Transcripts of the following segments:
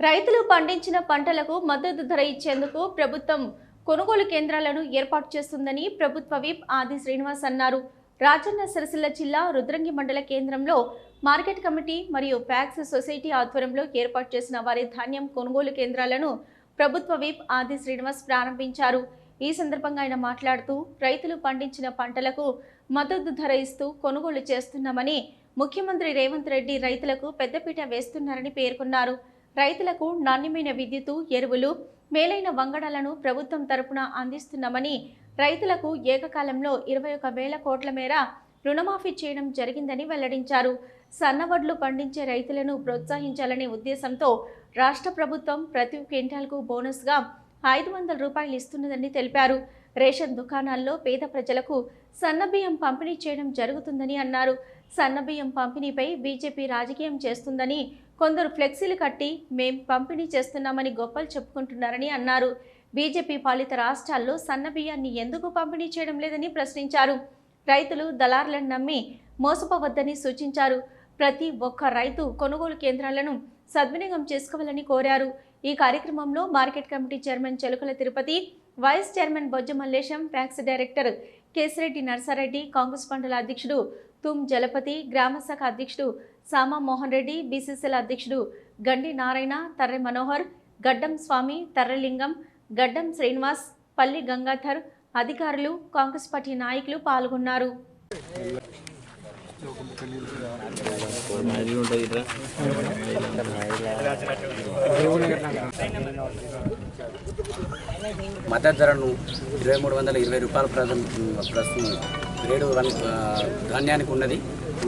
రైతులు పండించిన పంటలకు మద్దతు ధర ఇచ్చేందుకు ప్రభుత్వం కొనుగోలు కేంద్రాలను ఏర్పాటు చేస్తుందని ప్రభుత్వ విప్ ఆది శ్రీనివాస్ అన్నారు. రాజన్న సిరిసిల్ల జిల్లా రుద్రంగి మండల కేంద్రంలో మార్కెట్ కమిటీ మరియు ప్యాక్స్ సొసైటీ ఆధ్వర్యంలో ఏర్పాటు చేసిన వారి ధాన్యం కొనుగోలు కేంద్రాలను ప్రభుత్వ విప్ ఆది శ్రీనివాస్ ప్రారంభించారు. ఈ సందర్భంగా ఆయన మాట్లాడుతూ రైతులు పండించిన పంటలకు మద్దతు ధర ఇస్తూ కొనుగోలు చేస్తున్నామని ముఖ్యమంత్రి రేవంత్ రెడ్డి రైతులకు పెద్దపీట వేస్తున్నారని పేర్కొన్నారు. రైతులకు నాణ్యమైన విద్యుత్తు ఎరువులు మేలైన వంగడాలను ప్రభుత్వం తరపున అందిస్తున్నామని రైతులకు ఏకకాలంలో ఇరవై ఒక వేల కోట్ల మేర రుణమాఫీ చేయడం జరిగిందని వెల్లడించారు. సన్నవడ్లు పండించే రైతులను ప్రోత్సహించాలనే ఉద్దేశంతో రాష్ట్ర ప్రభుత్వం ప్రతి క్వింటాల్కు బోనస్గా ఐదు వందల రూపాయలు ఇస్తున్నదని తెలిపారు. రేషన్ దుకాణాల్లో పేద ప్రజలకు సన్నబియ్యం పంపిణీ చేయడం జరుగుతుందని అన్నారు. సన్నబియ్యం పంపిణీపై బీజేపీ రాజకీయం చేస్తుందని కొందరు ఫ్లెక్సీలు కట్టి మేం పంపిణీ చేస్తున్నామని గొప్పలు చెప్పుకుంటున్నారని అన్నారు. బీజేపీ పాలిత రాష్ట్రాల్లో సన్నబియ్యాన్ని ఎందుకు పంపిణీ చేయడం లేదని ప్రశ్నించారు. రైతులు దళారులను నమ్మి మోసపోవద్దని సూచించారు. ప్రతి ఒక్క రైతు కొనుగోలు కేంద్రాలను సద్వినియోగం చేసుకోవాలని కోరారు. ఈ కార్యక్రమంలో market committee chairman Chelukala Tirupati vice chairman Bojja Mallesham PACS director Kesireddy Narsareddy Congress మండల అధ్యక్షుడు తుమ్ జలపతి గ్రామశాఖ అధ్యక్షుడు సామా మోహన్ రెడ్డి బీసీసీల అధ్యక్షుడు గండి నారాయణ తర్రె మనోహర్ గడ్డం స్వామి తర్రెలింగం గడ్డం శ్రీనివాస్ పల్లి గంగాధర్ అధికారులు కాంగ్రెస్ పార్టీ నాయకులు పాల్గొన్నారు. మద్దతు ధరను ఇరవై మూడు వందల ఇరవై రూపాయల ప్రస్తుతం గ్రేడ్ వన్ ధాన్యానికి ఉన్నది.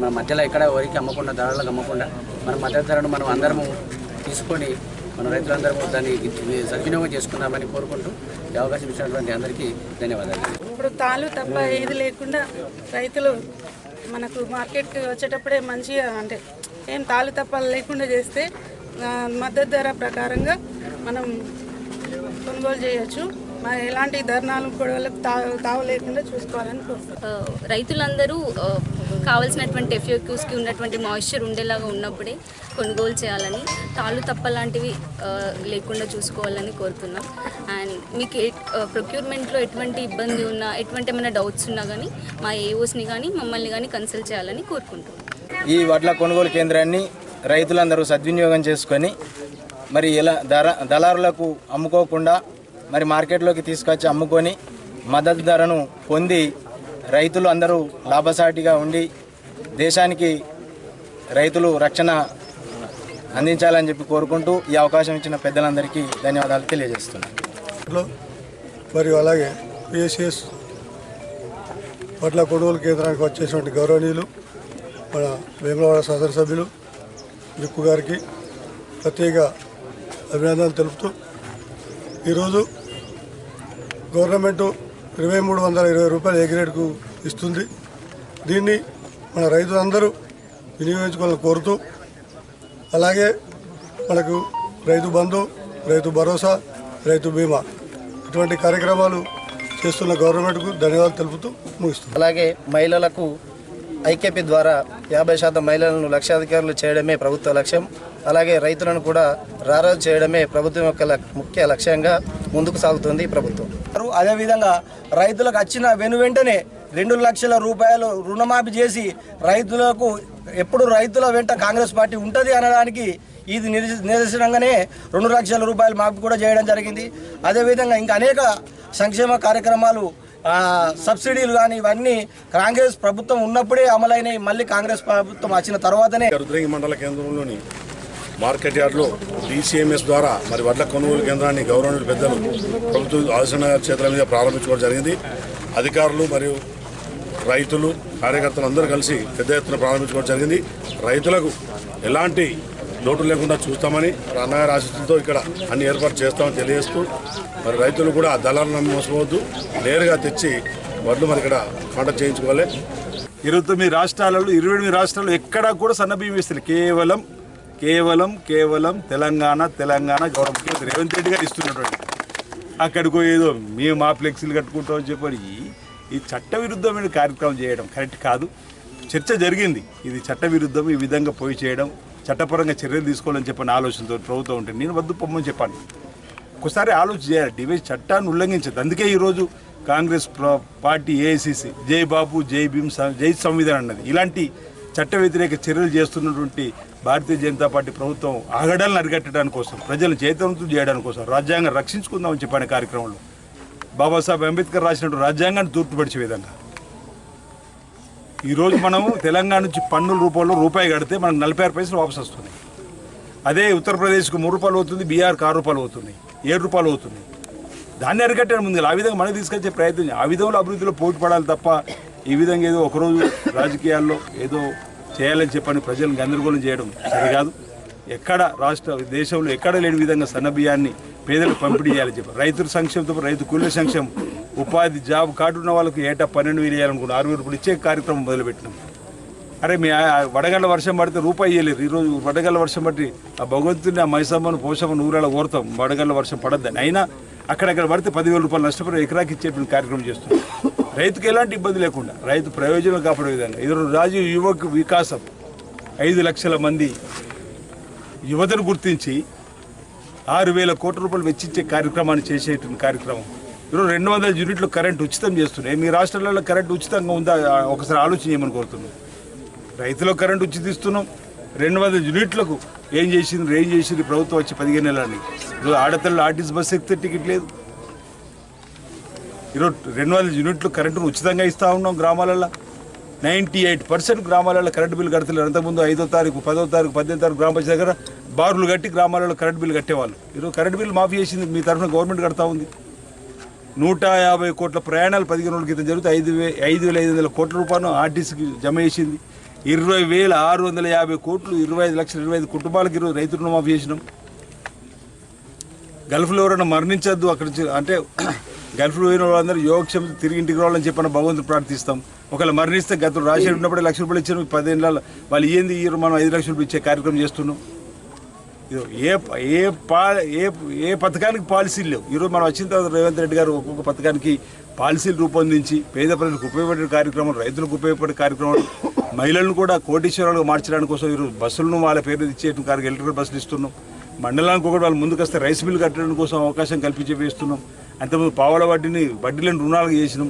మన మధ్యలో ఎక్కడ వరికి అమ్మకుండా ధరలకు అమ్మకుండా మన మద్దతు ధరను మనం అందరము తీసుకొని మన రైతులందరము దాన్ని సద్వినియోగం చేసుకుందామని కోరుకుంటూ ఈ అవకాశం ఇచ్చినటువంటి అందరికీ ధన్యవాదాలు. ఇప్పుడు తాళ్ళు తప్ప ఏది లేకుండా రైతులు మనకు మార్కెట్కి వచ్చేటప్పుడే మంచిగా అంటే ఏం తాళ్ళు తప్ప లేకుండా చేస్తే మద్దతు ధర ప్రకారంగా మనం కొనుగోలు చేయొచ్చు. మరి ఎలాంటి ధర్నాలు గొడవలకు తావు లేకుండా చూసుకోవాలని కోరుతున్నాను ఆ, రైతులందరూ కావాల్సినటువంటి ఎఫ్యూక్యూస్కి ఉన్నటువంటి మాయిశ్చర్ ఉండేలాగా ఉన్నప్పుడే కొనుగోలు చేయాలని తాళ్ళు తప్ప లాంటివి లేకుండా చూసుకోవాలని కోరుతున్నాం. అండ్ మీకు ప్రొక్యూర్మెంట్లో ఎటువంటి ఇబ్బంది ఉన్నా ఎటువంటి ఏమైనా డౌట్స్ ఉన్నా కానీ మా ఏఓస్ని కానీ మమ్మల్ని కానీ కన్సల్ట్ చేయాలని కోరుకుంటున్నాం. ఈ వడ్ల కొనుగోలు కేంద్రాన్ని రైతులందరూ సద్వినియోగం చేసుకొని మరి ఇలా ధర దళారులకు అమ్ముకోకుండా మరి మార్కెట్లోకి తీసుకొచ్చి అమ్ముకొని మద్దతు ధరను పొంది రైతులు అందరూ లాభసాటిగా ఉండి దేశానికి రైతులు రక్షణ అందించాలని చెప్పి కోరుకుంటూ ఈ అవకాశం ఇచ్చిన పెద్దలందరికీ ధన్యవాదాలు తెలియజేస్తున్నాను. మరియు అలాగే పిఎస్ఎస్ పట్ల కొనుగోలు కేంద్రానికి వచ్చేసినటువంటి గౌరవనీయులు మన వేములవాడ శాసనసభ్యులు విప్పు గారికి ప్రత్యేక అభినందనలు తెలుపుతూ ఈరోజు గవర్నమెంటు ఇరవై మూడు వందల ఇరవై రూపాయలు ఏ గ్రేడ్కు ఇస్తుంది. దీన్ని మన రైతులందరూ వినియోగించుకోవాలని కోరుతూ అలాగే మనకు రైతు బంధు రైతు భరోసా రైతు బీమా ఇటువంటి కార్యక్రమాలు చేస్తున్న గవర్నమెంట్కు ధన్యవాదాలు తెలుపుతూ ముగిస్తుంది అలాగే మహిళలకు ఐకేపీ ద్వారా యాభై శాతం మహిళలను లక్షాధికారులు చేయడమే ప్రభుత్వ లక్ష్యం. అలాగే రైతులను కూడా రారాజు చేయడమే ప్రభుత్వం యొక్క ముఖ్య లక్ష్యంగా ముందుకు సాగుతుంది ఈ ప్రభుత్వం. అదేవిధంగా రైతులకు వచ్చిన వెను వెంటనే రెండు లక్షల రూపాయలు రుణమాఫీ చేసి రైతులకు ఎప్పుడు రైతుల వెంట కాంగ్రెస్ పార్టీ ఉంటుంది అనడానికి ఇది నిదర్శనంగానే రెండు లక్షల రూపాయలు మాఫీ కూడా చేయడం జరిగింది. అదేవిధంగా ఇంకా అనేక సంక్షేమ కార్యక్రమాలు సబ్సిడీలు కానీ ఇవన్నీ కాంగ్రెస్ ప్రభుత్వం ఉన్నప్పుడే అమలైనవి మళ్ళీ కాంగ్రెస్ ప్రభుత్వం వచ్చిన తర్వాతనే రుద్రంగి మండల కేంద్రంలోని మార్కెట్ యార్డ్లో డీసీఎంఎస్ ద్వారా మరి వడ్ల కొనుగోలు కేంద్రాన్ని గవర్నమెంట్ పెద్దలు ప్రభుత్వ ఆలోచన చేతుల మీద ప్రారంభించుకోవడం జరిగింది. అధికారులు మరియు రైతులు కార్యకర్తలు అందరూ కలిసి పెద్ద ఎత్తున ప్రారంభించుకోవడం జరిగింది. రైతులకు ఎలాంటి లోటు లేకుండా చూస్తామని అన్నగారి ఆశిస్తులతో ఇక్కడ అన్ని ఏర్పాటు చేస్తామని తెలియజేస్తూ మరి రైతులు కూడా దళాలను నమ్మి మోసపోవద్దు. నేరుగా తెచ్చి వడ్లు మరి ఇక్కడ పంట చేయించుకోవాలి. ఇరవై తొమ్మిది రాష్ట్రాలలో ఇరవై ఎనిమిది రాష్ట్రాల్లో ఎక్కడా కూడా సన్నబియ్యం ఇస్తారు కేవలం కేవలం కేవలం తెలంగాణ తెలంగాణ గౌరవ ముఖ్యమంత్రి రేవంత్ రెడ్డి గారు ఇస్తున్నటువంటి. అక్కడికో ఏదో మేము మా ఫ్లెక్సీలు కట్టుకుంటామని చెప్పని ఈ- ఈ చట్టవిరుద్ధమైన కార్యక్రమం చేయడం కరెక్ట్ కాదు. చర్చ జరిగింది. ఇది చట్టవిరుద్ధం ఈ విధంగా పోయి చేయడం చట్టపరంగా చర్యలు తీసుకోవాలని చెప్పని ఆలోచనతో ప్రభుత్వం ఉంటే నేను వద్దు పొమ్మని చెప్పాను. ఒకసారి ఆలోచన చేయాలి. డివైస్ చట్టాన్ని ఉల్లంఘించదు. అందుకే ఈరోజు కాంగ్రెస్ పార్టీ ఏఐసిసి జై బాబు జై భీమ్ జై సంవిధానం అన్నది. ఇలాంటి చట్ట వ్యతిరేక చర్యలు చేస్తున్నటువంటి భారతీయ జనతా పార్టీ ప్రభుత్వం ఆగడాలను అరికట్టడానికి కోసం ప్రజలను చైతన్యవంతులు చేయడానికి కోసం రాజ్యాంగం రక్షించుకుందామని చెప్పాను కార్యక్రమంలో బాబాసాహెబ్ అంబేద్కర్ రాసినట్టు రాజ్యాంగాన్ని తూర్పుపడిచే విధంగా. ఈరోజు మనము తెలంగాణ నుంచి పన్నుల రూపంలో రూపాయి కడితే మనకు నలభై ఆరు పైసలు వాపసు వస్తుంది. అదే ఉత్తరప్రదేశ్కు మూడు రూపాయలు అవుతుంది బీహార్కి ఆరు రూపాయలు అవుతుంది ఏడు రూపాయలు అవుతుంది. దాన్ని అరికట్టాను ముందు ఆ విధంగా మనకి తీసుకొచ్చే ప్రయత్నం ఆ విధంలో అభివృద్ధిలో పోటీ పడాలి తప్ప ఈ విధంగా ఏదో ఒకరోజు రాజకీయాల్లో ఏదో చేయాలని చెప్పని ప్రజలను గందరగోళం చేయడం సరికాదు. ఎక్కడ రాష్ట్ర దేశంలో ఎక్కడ లేని విధంగా సన్నబియ్యాన్ని పేదలకు పంపిణీ చేయాలని చెప్పి రైతుల సంక్షేమంతో రైతు కూలీల సంక్షేమం ఉపాధి జాబ్ కార్డు ఉన్న వాళ్ళకి ఏటా పన్నెండు వేలు వేయాలనుకున్నాం ఆరు వేలు రూపాయలు ఇచ్చే కార్యక్రమం మొదలుపెట్టినాం. అరే మీ ఆ- వడగళ్ళ వర్షం పడితే రూపాయి ఇవ్వలేరు ఈరోజు వడగళ్ళ వర్షం పట్టి ఆ భగవంతుని ఆ మైసమ్మను పోషమ్మను ఊరాల కోరుతాం. వడగళ్ళ వర్షం పడద్దని. అయినా అక్కడక్కడ పడితే పదివేల రూపాయలు నష్టపడి ఎకరాకి ఇచ్చేటువంటి కార్యక్రమం చేస్తున్నాం. రైతుకు ఎలాంటి ఇబ్బంది లేకుండా రైతు ప్రయోజనం కాపాడే విధంగా. ఈరోజు రాజీవ్ యువక్ వికాసం. ఐదు లక్షల మంది యువతను గుర్తించి ఆరు వేల కోట్ల రూపాయలు వెచ్చించే కార్యక్రమాన్ని చేసేటువంటి కార్యక్రమం. ఈరోజు రెండు వందల యూనిట్లు కరెంట్ ఉచితం చేస్తున్నాయి. మీ రాష్ట్రాలలో కరెంట్ ఉచితంగా ఉందా? ఒకసారి ఆలోచన చేయమని కోరుతున్నాం. రైతులకు కరెంట్ ఉచిత ఇస్తున్నాం. రెండు వందల యూనిట్లకు ఏం చేసింది ఏం చేసింది ప్రభుత్వం వచ్చి పదిహేను నెలలని ఈరోజు ఆడతల్లో ఆర్టీసీ బస్సు ఎక్కితే టికెట్ లేదు. ఈరోజు రెండు వందల యూనిట్లు కరెంటును ఉచితంగా ఇస్తూ ఉన్నాం గ్రామాలలో నైంటీ ఎయిట్ పర్సెంట్ గ్రామాలలో కరెంటు బిల్లు కడతలేరు. అంతకుముందు ఐదో తారీఖు పదో తారీఖు పద్దెనిమిది తారీఖు గ్రామ పంచాయతీ దగ్గర బారులు కట్టి గ్రామాలలో కరెంటు బిల్లు కట్టేవాళ్ళు. ఈరోజు కరెంటు బిల్లు మాఫీ చేసింది మీ తరఫున గవర్నమెంట్ కడతా ఉంది. నూట యాభై కోట్ల ప్రయాణాలు పదిహేను రోజుల క్రితం జరిగితే ఐదు వే ఐదు వేల ఐదు వందల కోట్ల రూపాయలు ఆర్టీసీకి జమ చేసింది. ఇరవై వేల ఆరు వందల యాభై కోట్లు ఇరవై ఐదు లక్షల ఇరవై ఐదు కుటుంబాలకు ఈరోజు రైతు రుణమాఫీ చేసినాం. గల్ఫ్లో ఎవరైనా మరణించద్దు అక్కడ నుంచి. అంటే గల్ఫ్లో పోయిన వాళ్ళందరూ యోగక్షేమ తిరిగి ఇంటికి రావాలని చెప్పిన భగవంతుడు ప్రార్థిస్తాం. ఒకవేళ మరణిస్తే గత రాజశేఖర్ ఉన్నప్పుడు లక్ష రూపాయలు ఇచ్చారు పదిహేను వాళ్ళు ఏంది ఈ మనం ఐదు లక్షల రూపాయలు ఇచ్చే కార్యక్రమం చేస్తున్నాం. ఏ ఏ పా ఏ ఏ పథకానికి పాలసీలు లేవు. ఈరోజు మనం వచ్చిన తర్వాత రేవంత్ రెడ్డి గారు ఒక్కొక్క పథకానికి పాలసీలు రూపొందించి పేద ప్రజలకు ఉపయోగపడే కార్యక్రమం రైతులకు ఉపయోగపడే కార్యక్రమం మహిళలను కూడా కోటీశ్వరాలుగా మార్చడానికి కోసం ఈరోజు బస్సులను వాళ్ళ పేరు ఇచ్చేటువంటి కార్యక్రమం ఎలక్ట్రికల్ బస్సులు ఇస్తున్నాం. మండలానికి ఒకటి వాళ్ళు ముందుకు వస్తే రైస్ మిల్ కట్టడం కోసం అవకాశం కల్పించి వేస్తున్నాం. అంతకుముందు పావుల వడ్డీని వడ్డీలను రుణాలుగా చేసినాం.